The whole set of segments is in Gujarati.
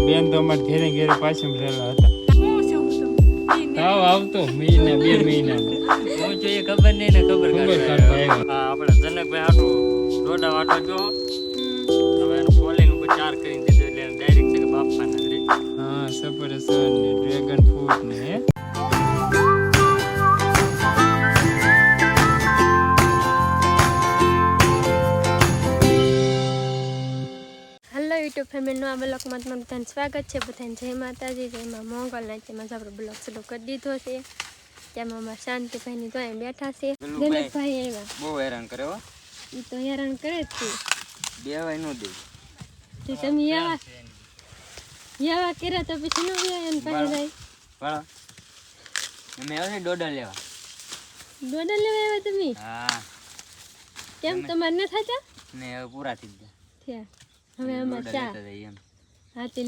બેન તો અમારે ઘેરે ઘેરે પાછળ રહેલા હતા. તાવ આવતો મહિના બે મહિના હું જોઈએ ખબર નહીં ને ખબર આપણે જનકભાઈ હાટું દોડા વાટો જો હવે એનું ફોલીને ઉપર ચાર કરીને દીધું એટલે ડાયરેક્ટ છે કે હા સફરજન ને ડ્રેગન ફ્રૂટ ને ફેમિલીનું આ બ્લોકમાં તમારું બધાને સ્વાગત છે. બધાને જય માતાજી જયમાં માં મોંગલ. ને તેમાં જ આપણો બ્લોક શરૂ કરી દીધો છે. તેમાં અમારા શાંતિભાઈની તો બેઠા છે. જનકભાઈ આવ્યા. બહુ હેરાન કરે હો. એ તો હેરાન કરે જ છે. બેવાય નો દે. તે તમે એવા એવા કર્યા તો પછી ન ગયા એને પાસે જાય વાળો. અમે આવે છે દોડા લેવા. ડોડા લેવા આવ્યા તમે? હા. કેમ તમારે ન થાતા? ને હવે પૂરા થઈ ગયા. થયા. હવે દોડા ચા.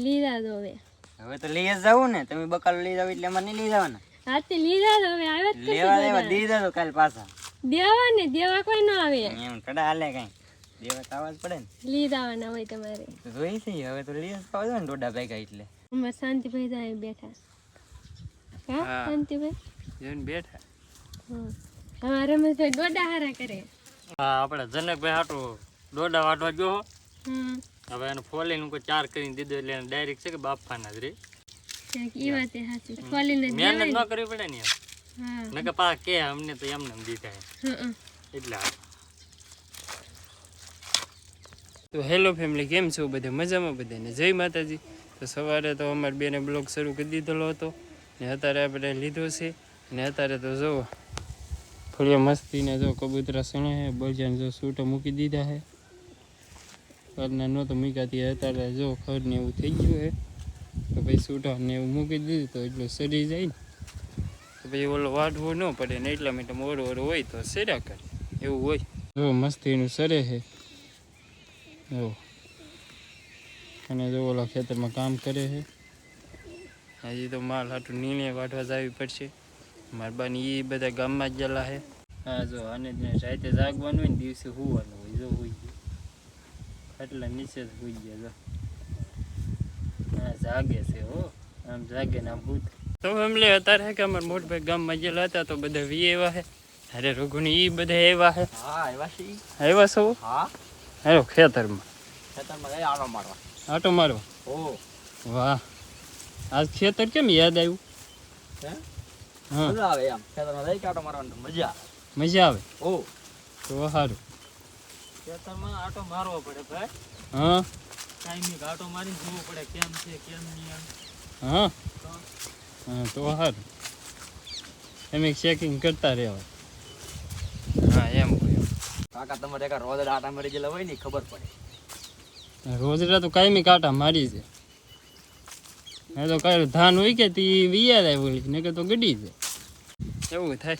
લીધા તો હવે. હવે તો લઈ જ જવું ને. તમે બકાલો લઈ જાવ એટલે અમારે નહીં લઈ જવાના. હાથી લીધા હવે આવે જ લેવા લેવા કાલ પાછા. દેવા ને દેવા કોઈ ન આવે. એમ કડા હાલે કઈ. દેવા તો પડે ને. લીધાવાના હોય તમારે. જોઈ છે હવે તો લઈ જ ખાવા ને દોડા ભેગા એટલે. અમારે શાંતિભાઈ અહીં બેઠા. હા હા. શાંતિભાઈ? જઈને બેઠા. હા. રમેશભાઈ દોડા હારા કરે. હા આપણે જનકભાઈ હાટું દોડા વાટવા ગયો હમ. હવે એને ફોલીને કોઈ ચાર કરીને દીધો એટલે એને ડાયરેક્ટ છે કે બાફવાના જ રે. ઈ વાત સાચું ખોલીને જ મહેનત ન કરવી પડે ને. હા. નકર પા કે અમને તો એમને એમ દીધા હં, હં. એટલે તો હેલો ફેમિલી કેમ છો બધે? મજામાં બધાને? જય માતાજી. તો સવારે તો અમારે બેને બ્લોગ શરૂ કરી દીધેલો હતો. ને અત્યારે આપણે લીધો છે. ને અત્યારે તો જો ફળિયા મસ્તીને જો કબૂતરા સણે છે બળજાને જો સૂટો મૂકી દીધા છે. ઘરના નહોતો મૂક્યાથી અત્યારે જો ખર ને એવું થઈ ગયું હે. તો પછી સૂટા ને એવું મૂકી દીધું તો એટલું સડી જાય ને. તો પછી ઓલો વાઢવો ન પડે ને એટલા માટે ઓરો ઓરો હોય તો સર્યા કરે. એવું હોય. જો મસ્તીનું સરે છે જો. અને જો ઓલા ખેતરમાં કામ કરે છે હજી તો માલ હાટું નીણે વાઢવા જાવી પડશે. મારા બાની એ બધા ગામમાં જ ગયેલા છે હા, જો આને જ ને રાતે જાગવાનું હોય ને દિવસે હોવાનું હોય, જો હોઈ ખાટલા નીચે હોઈ ગયા હા જાગે છે હો. આમ જાગે ને આમ ભૂત તો ફેમિલી અત્યારે હે કે અમારા મોટભાઈ ગામમાં ગયેલા હતા તો બધા વી એવા છે અરે રઘુની એ બધા એવા છે હા એવા છે એવા સૌ હા. હાલો ખેતરમાં. ખેતરમાં જઈ આટો મારવા. આટો મારવા? ઓ વાહ. આજ ખેતર કેમ યાદ આવ્યું હે? હા. મજા આવે એમ. ખેતરમાં જઈ આટો મારવાનું મજા મજા આવે? ઓ તો સારું ખેતરમાં આટો મારવો પડે ભાઈ. હા? ટાઈમિંગ આટો મારીને જોવું પડે કેમ છે કેમ નહીં હા? હા તો હાર. એમ ચેકિંગ કરતા રહેવાય. હા એમ કાકા તમારે એક રોજ આટા મારી ગયેલા હોય ને ખબર પડે. રોજડા તો કાયમી કાંટા મારી છે. એ તો કઈ ધાન હોય કે તી વિયા જાય ને કે તો ગડી જાય એવું થાય.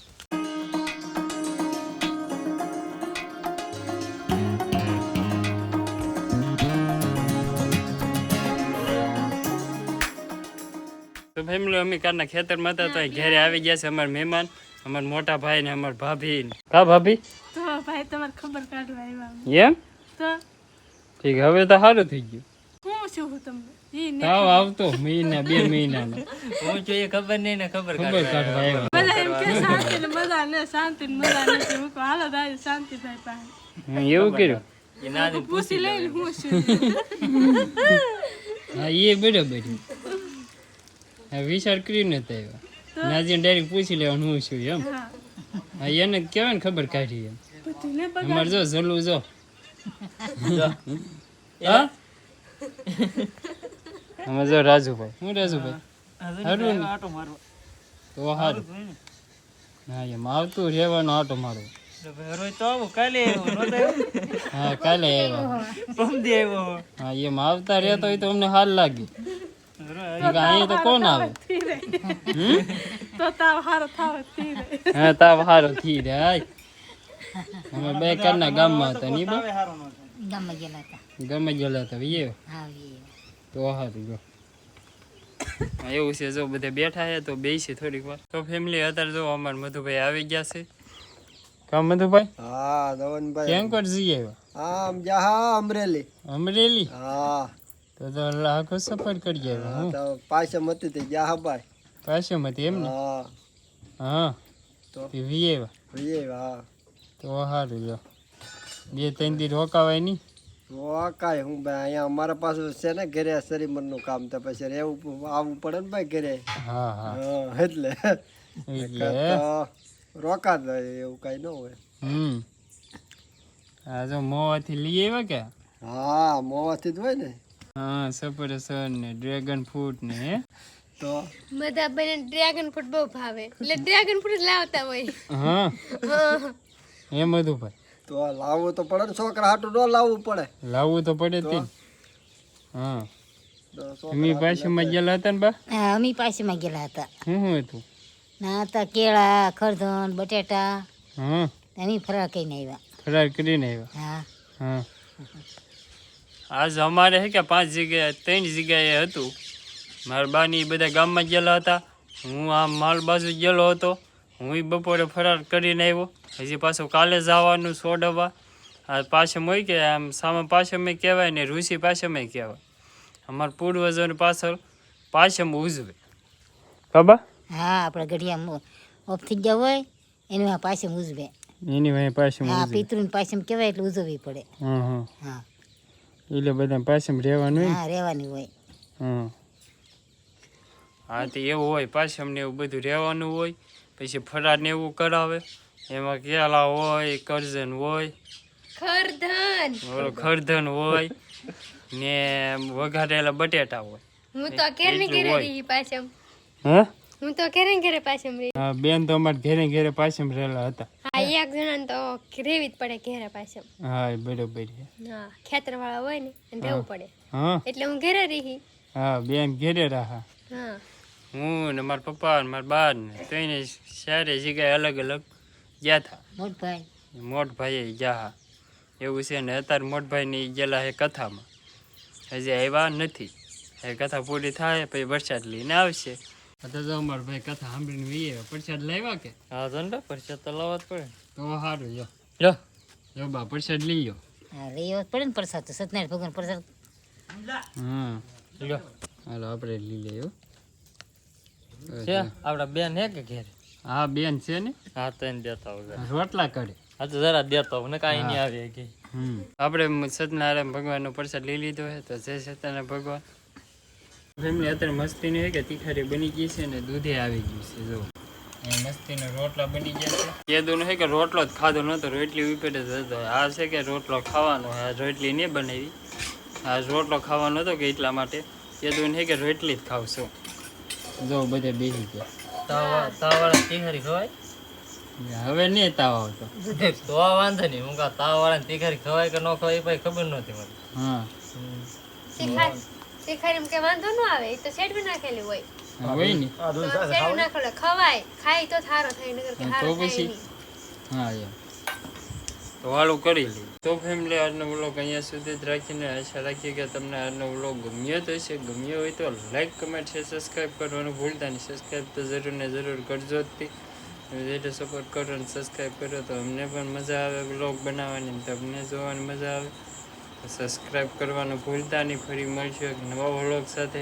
ફેમિલી અમે કારના ખેતરમાં હતા તો ઘેરે આવી ગયા છે અમારા મહેમાન અમારા મોટા ભાઈ ને અમારા ભાભી કા ભાભી? તો ભાઈ તમારે ખબર કાઢવા આવ્યા એમ? તો ઠીક હવે તો સારું થઈ ગયું. હું છું તમને? તાવ આવતો મહિના બે મહિનાનો. હું જોઈએ ખબર નહીં ને ખબર ખબર કાઢવા આવ્યો. બધા એમ કે શાંતિ ને મજા ને શાંતિ ને મજા નથી. હું કહું હાલો દાદી શાંતિભાઈ પાસે. એવું કર્યું? પૂછી લઈને હું હા એ બરાબર હા વિચાર કરીને તો. આવ્યા નાજી ડાયરેક્ટ પૂછી લેવાનું હું છું એમ. હા. એને કેવાય ને ખબર કાઢી એમ. અમારે જો જલું જો. હા? અમે જો રાજુભાઈ. હું રાજુભાઈ? હરું આટો મારવો તો હારું. હા એમ આવતું રહેવાનો આટો મારો. રોજ તો આવું કાલે આવ્યો નહોતો આવ્યો હા કાલે આવ્યા હા એમ આવતા રહેતો હોય તો અમને હાલ લાગે. તો કોણ આવે તો તાવ હારો થાવથી રે હા તાવ હારો થી રે અમે બે કરના ગામમાં હતા ની ગામમાં ગયેલા હતા ગમે ગયેલા હતા એ હા એ તો હારું જો એવું છે જો બધા બેઠા છે તો બેસી થોડીક વાર તો ફેમિલી અત્યારે જો અમાર મધુભાઈ આવી ગયા છે કામ મધુભાઈ હા ધવનભાઈ કેમ કરજી આવ્યા આમ જા હા અમરેલી અમરેલી હા તો તો લાખો સફર કરી તો પાછળ હતી તે ગયા હા ભાઈ મતી એમ ને? હા. હા. તો? વીએ વીએ આવ્યા હા. તો હારું લ્યો. બે ત્રણ દી રોકાવાય નહીં? રોકાય હું ભાઈ અહીંયા અમારા પાસે છે ને ઘરે શરીમરનું કામ તો પછી રહેવું આવવું પડે ને ભાઈ ઘરે. હા હા. એટલે. એટલે? તો રોકા જ હોય, એવું કાંઈ ન હોય. હમ. આ જો મોવાથી લઈ આવ્યા કે? હા મોવાથી જ હોય ને. હા સફરસન ને ડ્રેગન ફ્રૂટ ને હે? તો? બધા બને ડ્રેગન ફ્રૂટ બહુ ભાવે. એટલે ડ્રેગન ફ્રૂટ લાવતા હોય. હા? હા. મધુભાઈ તો લાવવું તો પડે ને છોકરા હાટું ન લાવવું પડે. લાવવું તો પડે જ તે. હા. અમી તમે ગયેલા હતા ને બા? હા અમી પાસેમાં ગયેલા હતા. શું શું હતું? ના હતા કેળા ખરધન બટેટા. હા. અમે ફરાર કરીને આવ્યા. ફરાર કરીને આવ્યા? હા. હા. આજ અમારે હે કે પાંચ જગ્યાએ ત્રણ જગ્યાએ હતું. મારા બાની બધા ગામમાં ગયેલા હતા. હું આ માલ બાજુ ગયેલો હતો. હું બપોરે ફરાર કરીને આવ્યો. હજી પાછું કાલે જવાનું સોડવા આ પાછળ હોય કે આમ સામે પાછળ કહેવાય ને ઋષિ પાછળ કહેવાય. અમારા પૂર્વજોની પાછળ પાછળ ઉજવે. ખબર? હા આપણે ઘડિયા ઓફ થઈ ગયા હોય એની પાસે ઉજવે. એની પાછળ હા પિતૃને પાસે કહેવાય એટલે ઉજવવી પડે. હા હા. એટલે બધા પાછળ રહેવાનું હોય? હા રહેવાની હોય. હા તો એવું હોય પાછળ ને એવું બધું રહેવાનું હોય પછી ફરાર ને એવું કરાવે. એમાં કેળા હોય કરજન હોય. ખરધન. ખરધન હોય ને વઘારેલા બટેટા હોય. હું તો ઘેર ને ઘેરે હોય. રહી પાછમ. હે? હું તો ઘેરે ને ઘેરે પાછમ રહી. બેન તો અમારે ઘેરે ઘેરે પાછળ રહેલા હતા. એક જણાને તો રેવી જ પડે ઘેરે પાસે હા બરોબર હા ખેતર વાળા હોય ને એને રહેવું પડે. હા? એટલે હું ઘેરે રહી. હા બેન ઘેરે રહા. હા. હું ને મારા પપ્પા ને મારા બા ને ત્રણે સારી જગ્યાએ અલગ અલગ ગયા હતા મોટભાઈ. મોટભાઈએ ગયા એવું છે ને અત્યારે મોટભાઈની ગયેલા હે કથામાં. હજી આવ્યા નથી. એ કથા પૂરી થાય પછી વરસાદ લઈને આવશે. તો જો અમારો ભાઈ કથા સાંભળીને વીએ પ્રસાદ લાવ્યા કે? હા તો પ્રસાદ તો લાવવા જ પડે. તો સારું જો લ્યો. જો બા પ્રસાદ લઈ લો હા લઈ આવવો પડે ને પ્રસાદ તો સત્યનારાયણ ભગવાન પ્રસાદ. હા લો હાલો આપણે લઈ લઈએ હો. છે આપડા બેન હે કે ઘેર? હા બેન છે ને? હા તો એને દેતા હોય રોટલા કરે. હા તો જરા દેતા હોય ને કાંઈ નહીં આવે કે. આપણે સત્યનારાયણ ભગવાનનો પ્રસાદ લઈ લીધો છે તો જય સત્યનારાયણ ભગવાન. ફેમિલી અત્યારે મસ્તીની હોય કે તીખારી બની ગઈ છે ને દૂધે આવી ગયું છે જો. મસ્તીનો રોટલા બની ગયા છે. કીધું નહીં કે રોટલો જ ખાધો નહોતો રોટલી જ હતો. આ છે કે રોટલો ખાવાનો છે આ રોટલી નહીં બનાવી. આ રોટલો ખાવાનો હતો કે એટલા માટે. કીધું નહીં કે રોટલી જ ખાવશું જો બધે બેસી ગયા તાવા તાવાળા તીખારી ખવાય? હવે નહીં તાવ આવતો. તો વાંધો નહીં. હું તાવાળા તીખારી ખવાય કે ન ખવાય એ ભાઈ ખબર નહોતી મને. હા. કે વાંધો ન આવે. એ તો શેડમાં નાખેલી હોય. હોય ને. શેડમાં ખવાય ખાય તો થારો થાય નગર કે હારો થાય હા યાર તો વાળું કરી લઈએ તો ફેમિલી આજનો વ્લોગ અહીંયા સુધી જ રાખીને આશા રાખીએ કે તમને આજનો વ્લોગ ગમ્યો તો છે ગમ્યો હોય તો લાઈક કમેન્ટ છે સબસ્ક્રાઈબ કરવાનું ભૂલતા નહીં. સબસ્ક્રાઈબ તો જરૂર ને જરૂર કરજો જ તે. સપોર્ટ કરો ને સબસ્ક્રાઈબ કરો તો અમને પણ મજા આવે વ્લોગ બનાવવાની તમને જોવાની મજા આવે. સબસ્ક્રાઈબ કરવાનું ભૂલતા નહીં. ફરી મળશું એક નવા વ્લોગ સાથે.